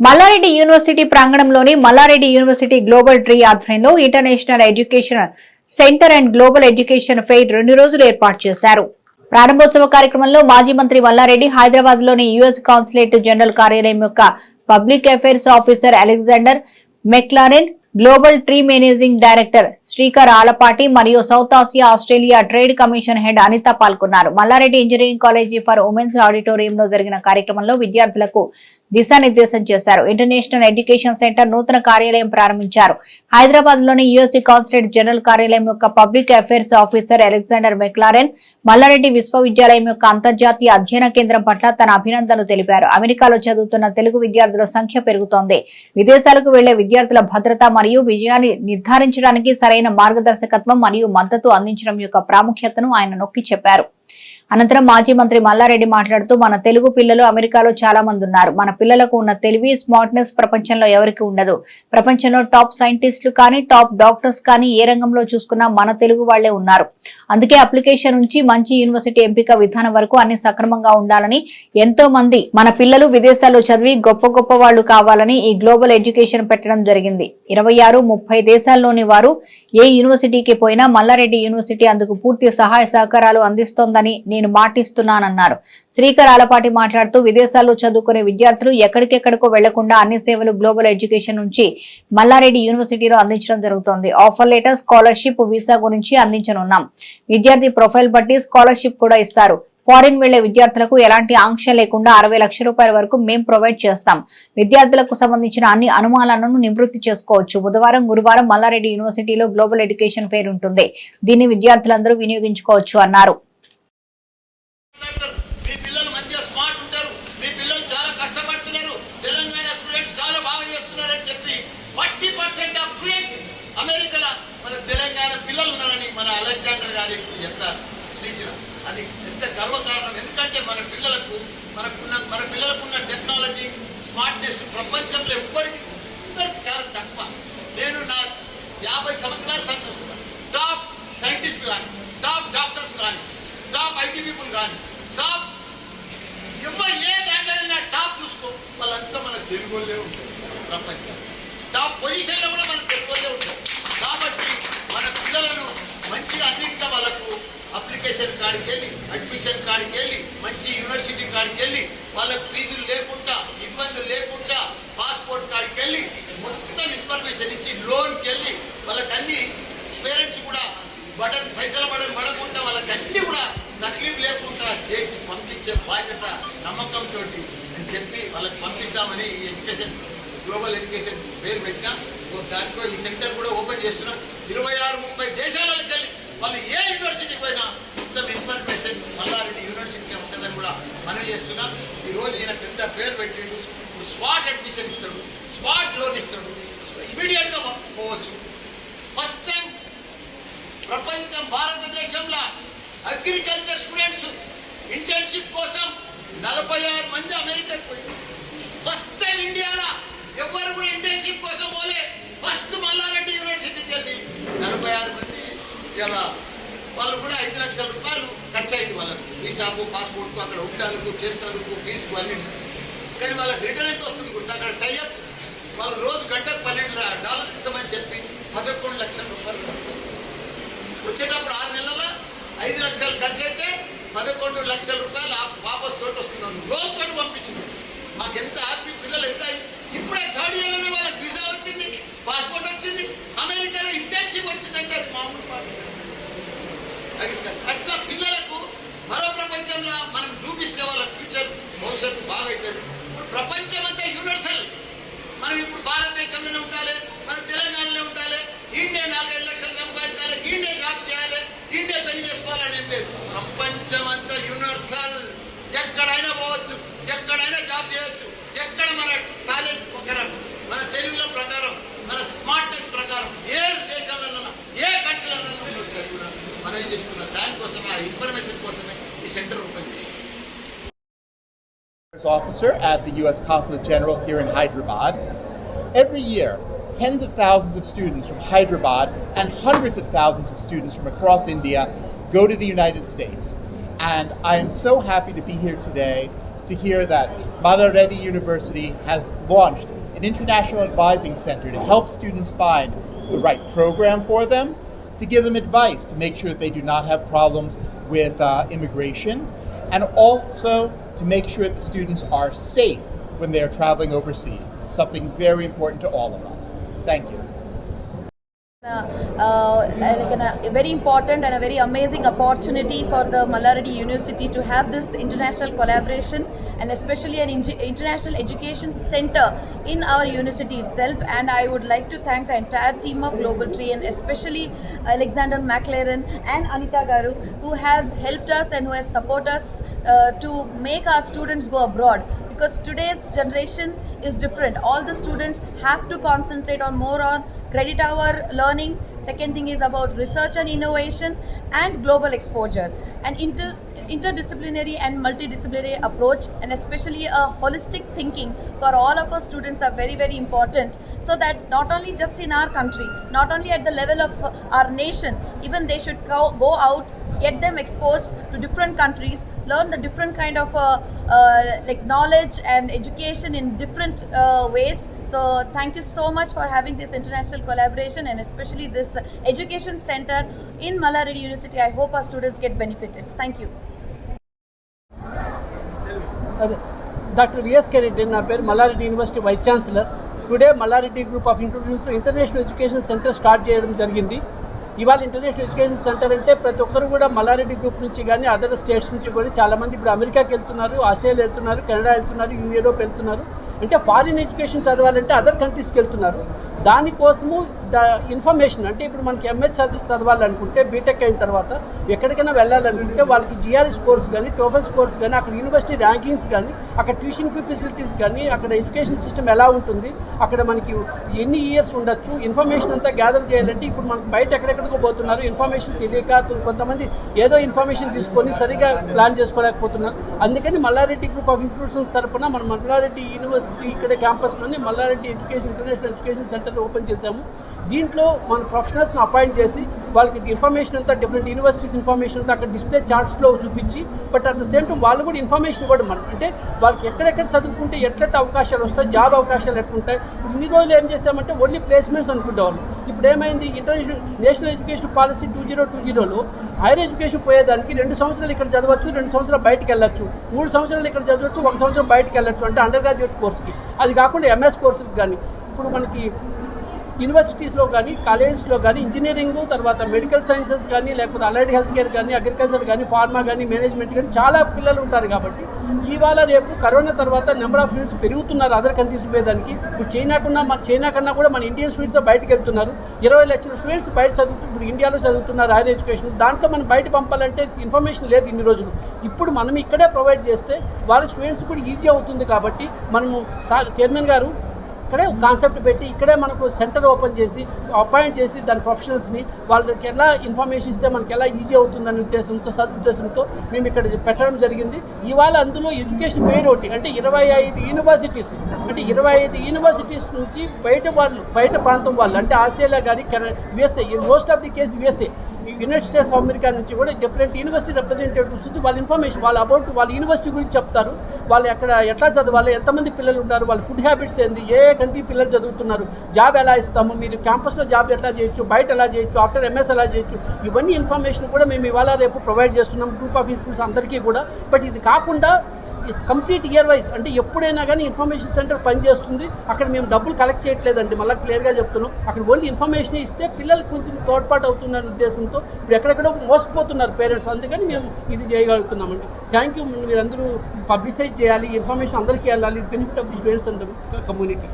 Mallareddy university ప్రాంగణంలోని Mallareddy university global tree ఆధ్వర్యంలో international education centre and global education fair రెండు రోజులు ఏర్పాటు చేశారు. ప్రారంభోత్సవ కార్యక్రమంలో మాజీ మంత్రి మల్లారెడ్డి హైదరాబాద్లోని యుఎస్ కాన్సులేట్ జనరల్ కార్యాలయం యొక్క public affairs officer Alexander McLaren global tree managing director Srikar Alapati మరియు South Asia Australia trade commission head Anita పాల్గొన్నారు. Mallareddy engineering college for womens ఆడిటోరియంలో జరిగిన కార్యక్రమంలో విద్యార్థులకు దిశానిర్దేశం చేశారు. ఇంటర్నేషనల్ ఎడ్యుకేషన్ సెంటర్ నూతన కార్యాలయం ప్రారంభించారు. హైదరాబాద్లోని యుఎస్సీ కాన్సులేట్ జనరల్ కార్యాలయం యొక్క public affairs officer Alexander McLaren Mallareddy విశ్వవిద్యాలయం యొక్క అంతర్జాతీయ అధ్యయన కేంద్రం పట్ల తన అభినందనలు తెలిపారు. అమెరికాలో చదువుతున్న తెలుగు విద్యార్థుల సంఖ్య పెరుగుతోంది. విదేశాలకు వెళ్ళే విద్యార్థుల భద్రత మరియు విజయాన్ని నిర్ధారించడానికి సరైన మార్గదర్శకత్వం మరియు మద్దతు అందించడం యొక్క ప్రాముఖ్యతను ఆయన నొక్కి చెప్పారు. అనంతరం మాజీ మంత్రి మల్లారెడ్డి మాట్లాడుతూ మన తెలుగు పిల్లలు అమెరికాలో చాలా మంది ఉన్నారు. మన పిల్లలకు ఉన్న తెలివి స్మార్ట్నెస్ ప్రపంచంలో ఎవరికి ఉండదు. ప్రపంచంలో టాప్ సైంటిస్టులు కానీ టాప్ డాక్టర్స్ కానీ ఏ రంగంలో చూసుకున్నా మన తెలుగు వాళ్ళే ఉన్నారు. అందుకే అప్లికేషన్ నుంచి మంచి యూనివర్సిటీ ఎంపిక విధానం వరకు అన్ని సక్రమంగా ఉండాలని ఎంతో మంది మన పిల్లలు విదేశాల్లో చదివి గొప్ప గొప్ప వాళ్ళు కావాలని ఈ గ్లోబల్ ఎడ్యుకేషన్ పెట్టడం జరిగింది. ఇరవై ఆరు ముప్పై దేశాల్లోని వారు ఏ యూనివర్సిటీకి పోయినా మల్లారెడ్డి యూనివర్సిటీ అందుకు పూర్తి సహాయ సహకారాలు అందిస్తోందని నేను మాటిస్తున్నానన్నారు. శ్రీకర్ ఆలపాటి మాట్లాడుతూ విదేశాల్లో చదువుకునే విద్యార్థులు ఎక్కడికెక్కడికో వెళ్ళకుండా అన్ని సేవలు గ్లోబల్ ఎడ్యుకేషన్ నుంచి మల్లారెడ్డి యూనివర్సిటీలో అందించడం జరుగుతోంది. ఆఫర్ లెటర్ స్కాలర్షిప్ వీసా గురించి అందించనున్నాం. విద్యార్థి ప్రొఫైల్ బట్టి స్కాలర్షిప్ కూడా ఇస్తారు. ఫారిన్ వెళ్ళే విద్యార్థులకు ఎలాంటి ఆంక్ష లేకుండా అరవై లక్షల రూపాయల వరకు మేం ప్రొవైడ్ చేస్తాం. విద్యార్థులకు సంబంధించిన అన్ని అనుమానాలను నివృత్తి చేసుకోవచ్చు. బుధవారం గురువారం మల్లారెడ్డి యూనివర్సిటీలో గ్లోబల్ ఎడ్యుకేషన్ ఫెయిర్ ఉంటుంది. దీన్ని విద్యార్థులందరూ వినియోగించుకోవచ్చు అన్నారు. మీ పిల్లలు మంచిగా స్మార్ట్ ఉంటారు మీ పిల్లలు చాలా కష్టపడుతున్నారు. తెలంగాణ స్టూడెంట్స్ చాలా బాగా చేస్తున్నారు అని చెప్పి ఫార్టీ పర్సెంట్ ఆఫ్ స్టూడెంట్స్ అమెరికాలో మన తెలంగాణ పిల్లలు ఉన్నారని మన అలెగ్జాండర్ గారి చెప్తారు స్పీచ్ అది ఎంత గర్వకారణం. ఎందుకంటే మన పిల్లలకు మనకున్న మన పిల్లలకున్న టెక్నాలజీ స్మార్ట్నెస్ ప్రపంచంలో ఎవ్వరికి అందరికి చాలా తక్కువ. నేను నా యాభై సంవత్సరాలు సంతోషిస్తున్నాను టాప్ సైంటిస్ట్ కానీ టాప్ డాక్టర్స్ కానీ టాప్ ఐటీ పీపుల్ కానీ టాప్ ఎవరు ఏ దాంట్లోనైనా టాప్ చూసుకో. వాళ్ళంతా మన తెలుగులే ఉంటారు ప్రపంచం. టాప్ పొజిషన్లో కూడా మన తెలుగులే ఉంటారు. కాబట్టి మన పిల్లలను మంచిగా అన్నింటిగా వాళ్ళకు అప్లికేషన్ కాడికి వెళ్ళి అడ్మిషన్ కాడికి వెళ్ళి మంచి యూనివర్సిటీ కాడికి వెళ్ళి వాళ్ళకు ఫీజులు లేకుండా ఇబ్బందులు లేకుండా పాస్పోర్ట్ కాడికి వెళ్ళి మొత్తం ఇన్ఫర్మేషన్ ఇచ్చి లోన్కి వెళ్ళి వాళ్ళకి అన్ని పేరెంట్స్ కూడా బటన్ పైసల బటన్ పడకుండా వాళ్ళకి అన్ని కూడా తక్లీఫ్ లేకుండా చేసి పంపించే బాధ్యత నమ్మకంతో అని చెప్పి వాళ్ళకి పంపిద్దామని ఈ ఎడ్యుకేషన్ గ్లోబల్ ఎడ్యుకేషన్ పేరు పెట్టినా ఓ దాంట్లో ఈ సెంటర్ కూడా ఓపెన్ చేస్తున్నాం. ఇరవై ఆరు ముప్పై దేశాలకు వెళ్ళి వాళ్ళు ఏ యూనివర్సిటీకి పోయినా మొత్తం ఇన్ఫర్మేషన్ మల్లారెడ్డి యూనివర్సిటీలో ఉంటుందని కూడా మనం చేస్తున్నాం. ఈ రోజు ఈయన పెద్ద పేరు పెట్టిండు. ఇప్పుడు స్పాట్ అడ్మిషన్ ఇస్తాడు స్పాట్ లోన్ ఇస్తాడు. ఇమీడియట్గా పోవచ్చు. ఫస్ట్ టైం ప్రపంచం భారతదేశంలో అగ్రికల్చర్ స్టూడెంట్స్ ఇంటర్న్షిప్ కోసం నలభై ఆరు మంది అమెరికాకి పోయి ఫస్ట్ టైం ఇండియాలో ఎవ్వరు కూడా ఇంటర్న్షిప్ కోసం పోలే ఫస్ట్ మల్లారెడ్డి యూనివర్సిటీకి వెళ్ళి నలభై ఆరు మంది ఇలా వాళ్ళు కూడా ఐదు లక్షల రూపాయలు ఖర్చు అయింది వాళ్ళకు. వీసాకు పాస్పోర్ట్కు అక్కడ ఉండడానికి చేసినందుకు ఫీజుకు అన్ని. కానీ వాళ్ళకి రిటర్న్ అయితే వస్తుంది గుర్తు. అక్కడ టైఅప్ వాళ్ళు రోజు గంటకు పన్నెండు డాలర్లు ఇస్తామని చెప్పి పదకొండు లక్షల రూపాయలు సంపాదిస్తారు వచ్చేటప్పుడు ఆరు నెలల ఐదు లక్షలు ఖర్చు అయితే పదకొండు లక్షల రూపాయలు వాపస్ తోటి వస్తున్నాను లోన్ తోటి పంపించింది. మాకు ఎంత హ్యాపీ పిల్లలు ఎంత ఇప్పుడే థర్డ్ ఇయర్లోనే వాళ్ళకి వీసా వచ్చింది పాస్పోర్ట్ వచ్చింది అమెరికాలో ఇంటర్న్షిప్ వచ్చిందంటే అది మామూలు మాట కాదు. అగ్రికల్చర్ అట్లా పిల్లలకు మరో ప్రపంచంలో మనం చూపిస్తే వాళ్ళ ఫ్యూచర్ భవిష్యత్తు బాగా అవుతుంది ఇప్పుడు ప్రపంచం officer at the U.S. Consulate General here in Hyderabad. Every year, tens of thousands of students from Hyderabad and hundreds of thousands of students from across India go to the United States. And I am so happy to be here today to hear that Malaredi University has launched an international advising center to help students find the right program for them, to give them advice to make sure that they do not have problems with uh, immigration, and also to make sure that the students are safe when they are traveling overseas. This is something very important to all of us. Thank you. Uh, like an, a very important and a very amazing opportunity for the Malaradi University to have this international collaboration and especially an international education center in our university itself. And I would like to thank the entire team of Global Tree and especially Alexander McLaren and Anita Garu who has helped us and who has supported us uh, to make our students go abroad because today's generation is different. All the students have to concentrate on more on credit hour learning. Second thing is about research and innovation and global exposure. And inter interdisciplinary and multidisciplinary approach and especially a holistic thinking for all of our students are very very important. So that not only just in our country not only at the level of our nation even they should go out get them exposed to different countries learn the different kind of uh, uh, like knowledge and education in different uh, ways so thank you so much for having this international collaboration and especially this education center in Malaradi University I hope our students get benefited thank you doctor VSK Reddy నా పేరు Mallareddy university vice chancellor today Mallareddy group of ఇన్స్టిట్యూషన్స్లో international education centre start చేయడం జరిగింది ఇవాళ international education centre అంటే ప్రతి ఒక్కరు కూడా Mallareddy group నుంచి కానీ అదర్ స్టేట్స్ నుంచి కూడా చాలామంది ఇప్పుడు అమెరికాకి వెళ్తున్నారు ఆస్ట్రేలియా వెళ్తున్నారు కెనడా వెళ్తున్నారు యూరోప్ వెళ్తున్నారు. అంటే ఫారిన్ ఎడ్యుకేషన్ చదవాలంటే అదర్ కంట్రీస్కి వెళ్తున్నారు. దానికోసము ద ఇన్ఫర్మేషన్ అంటే ఇప్పుడు మనకి ఎంఎస్ చదివి చదవాలనుకుంటే బీటెక్ అయిన తర్వాత ఎక్కడికైనా వెళ్ళాలనుకుంటే వాళ్ళకి జిఆర్ఎస్ కోర్స్ కానీ టోఫెల్ కోర్స్ కానీ అక్కడ యూనివర్సిటీ ర్యాంకింగ్స్ కానీ అక్కడ ట్యూషన్ ఫీ ఫెసిలిటీస్ కానీ అక్కడ ఎడ్యుకేషన్ సిస్టమ్ ఎలా ఉంటుంది అక్కడ మనకి ఎన్ని ఇయర్స్ ఉండొచ్చు ఇన్ఫర్మేషన్ అంతా గ్యాదర్ చేయాలంటే ఇప్పుడు మనకి బయట ఎక్కడెక్కడికో పోతున్నారు ఇన్ఫర్మేషన్ తెలియక కొంతమంది ఏదో ఇన్ఫర్మేషన్ తీసుకొని సరిగా ప్లాన్ చేసుకోలేకపోతున్నారు. అందుకని మల్లారెడ్డి గ్రూప్ ఆఫ్ ఇన్స్టిట్యూషన్స్ తరఫున మన మల్లారెడ్డి యూనివర్సిటీ ఇక్కడ క్యాంపస్లోనే Mallareddy education international education centre open చేశాము. దీంట్లో మన ప్రొఫెషనల్స్ని అపాయింట్ చేసి వాళ్ళకి ఇన్ఫర్మేషన్ అంతా డిఫరెంట్ యూనివర్సిటీస్ ఇన్ఫర్మేషన్ అంతా అక్కడ డిస్ప్లే చార్ట్స్లో చూపించి but at the same time వాళ్ళు కూడా ఇన్ఫర్మేషన్ ఇవ్వడం మనం. అంటే వాళ్ళకి ఎక్కడెక్కడ చదువుకుంటే ఎట్లెట్ అవకాశాలు వస్తాయి జాబ్ అవకాశాలు ఎట్లుంటాయి ఇప్పుడు ఇన్ని రోజులు ఏం చేశామంటే ఓన్లీ ప్లేస్మెంట్స్ అనుకుంటాం. ఇప్పుడు ఏమైంది? International national education policy two zero two జీరోలో హైయర్ ఎడ్యుకేషన్ పోయేదానికి రెండు సంవత్సరాలు ఇక్కడ చదవచ్చు రెండు సంవత్సరాలు బయటకు వెళ్ళచ్చు. మూడు సంవత్సరాలు ఇక్కడ చదవచ్చు ఒక సంవత్సరం బయటకు వెళ్ళచ్చు. అంటే అండర్ గ్రాడ్యుయేట్ కోర్స్కి అది కాకుండా ఎంఎస్ కోర్సుకి కానీ. ఇప్పుడు మనకి యూనివర్సిటీస్లో కానీ కాలేజెస్లో కానీ ఇంజనీరింగ్ తర్వాత మెడికల్ సైన్సెస్ కానీ లేకపోతే అలైడ్ హెల్త్ కేర్ కానీ అగ్రికల్చర్ కానీ ఫార్మా కానీ మేనేజ్మెంట్ కానీ చాలా పిల్లలు ఉంటారు కాబట్టి ఇవాళ రేపు కరోనా తర్వాత నెంబర్ ఆఫ్ స్టూడెంట్స్ పెరుగుతున్నారు అదర్ కంట్రీస్ పోయేదానికి. ఇప్పుడు చైనా కన్నా మన చైనా కన్నా కూడా మన ఇండియన్ స్టూడెంట్స్ బయటకు వెళ్తున్నారు. ఇరవై లక్షల స్టూడెంట్స్ బయట చదువుతూ ఇప్పుడు ఇండియాలో చదువుతున్నారు హైయర్ ఎడ్యుకేషన్. దాంట్లో మనం బయట పంపాలంటే ఇన్ఫర్మేషన్ లేదు ఇన్ని రోజులు. ఇప్పుడు మనం ఇక్కడే ప్రొవైడ్ చేస్తే వాళ్ళ స్టూడెంట్స్ కూడా ఈజీ అవుతుంది కాబట్టి మనము సార్ చైర్మన్ గారు ఇక్కడే కాన్సెప్ట్ పెట్టి ఇక్కడే మనకు సెంటర్ ఓపెన్ చేసి అపాయింట్ చేసి దాని ప్రొఫెషనల్స్ని వాళ్ళకి ఎలా ఇన్ఫర్మేషన్ ఇస్తే మనకి ఎలా ఈజీ అవుతుందనే ఉద్దేశంతో సదుద్దేశంతో మేము ఇక్కడ పెట్టడం జరిగింది. ఇవాళ అందులో ఎడ్యుకేషన్ పేరు ఒకటి అంటే ఇరవై ఐదు యూనివర్సిటీస్ అంటే ఇరవై ఐదు యూనివర్సిటీస్ నుంచి బయట వాళ్ళు బయట ప్రాంతం వాళ్ళు అంటే ఆస్ట్రేలియా కానీ Canada USA most of the case USA United States of America నుంచి కూడా డిఫరెంట్ యూనివర్సిటీ రిప్రజెంటేటివ్స్ నుంచి వాళ్ళ ఇన్ఫర్మేషన్ వాళ్ళ అబౌట్ వాళ్ళ యూనివర్సిటీ గురించి చెప్తారు. వాళ్ళు ఎక్కడ ఎట్లా చదవాలి ఎంతమంది పిల్లలు ఉంటారు వాళ్ళ ఫుడ్ హ్యాబిట్స్ ఏంది ఏ కంట్రీ పిల్లలు చదువుతున్నారు జాబ్ ఎలా ఇస్తాము మీరు క్యాంపస్లో జాబ్ ఎట్లా చేయొచ్చు బయట ఎలా చేయొచ్చు ఆఫ్టర్ ఎంఎస్ ఎలా చేయొచ్చు ఇవన్నీ ఇన్ఫర్మేషన్ కూడా మేము ఇవాళ రేపు ప్రొవైడ్ చేస్తున్నాం గ్రూప్ ఆఫ్ ఇన్స్టిట్యూట్స్ అందరికీ కూడా. బట్ ఇది కాకుండా కంప్లీట్ ఇయర్ వైజ్ అంటే ఎప్పుడైనా కానీ ఇన్ఫర్మేషన్ సెంటర్ పనిచేస్తుంది. అక్కడ మేము డబ్బులు కలెక్ట్ చేయట్లేదండి. మళ్ళీ క్లియర్గా చెప్తున్నాం. అక్కడ ఓన్లీ ఇన్ఫర్మేషన్ ఇస్తే పిల్లలకు కొంచెం తోడ్పాటు అవుతుందనే ఉద్దేశంతో ఇప్పుడు ఎక్కడెక్కడో మోసపోతున్నారు పేరెంట్స్ అందుకని మేము ఇది చేయగలుగుతున్నామండి. థ్యాంక్ యూ మీరందరూ పబ్లిసైజ్ చేయాలి. ఇన్ఫర్మేషన్ అందరికీ వెళ్ళాలి benefit of the students and community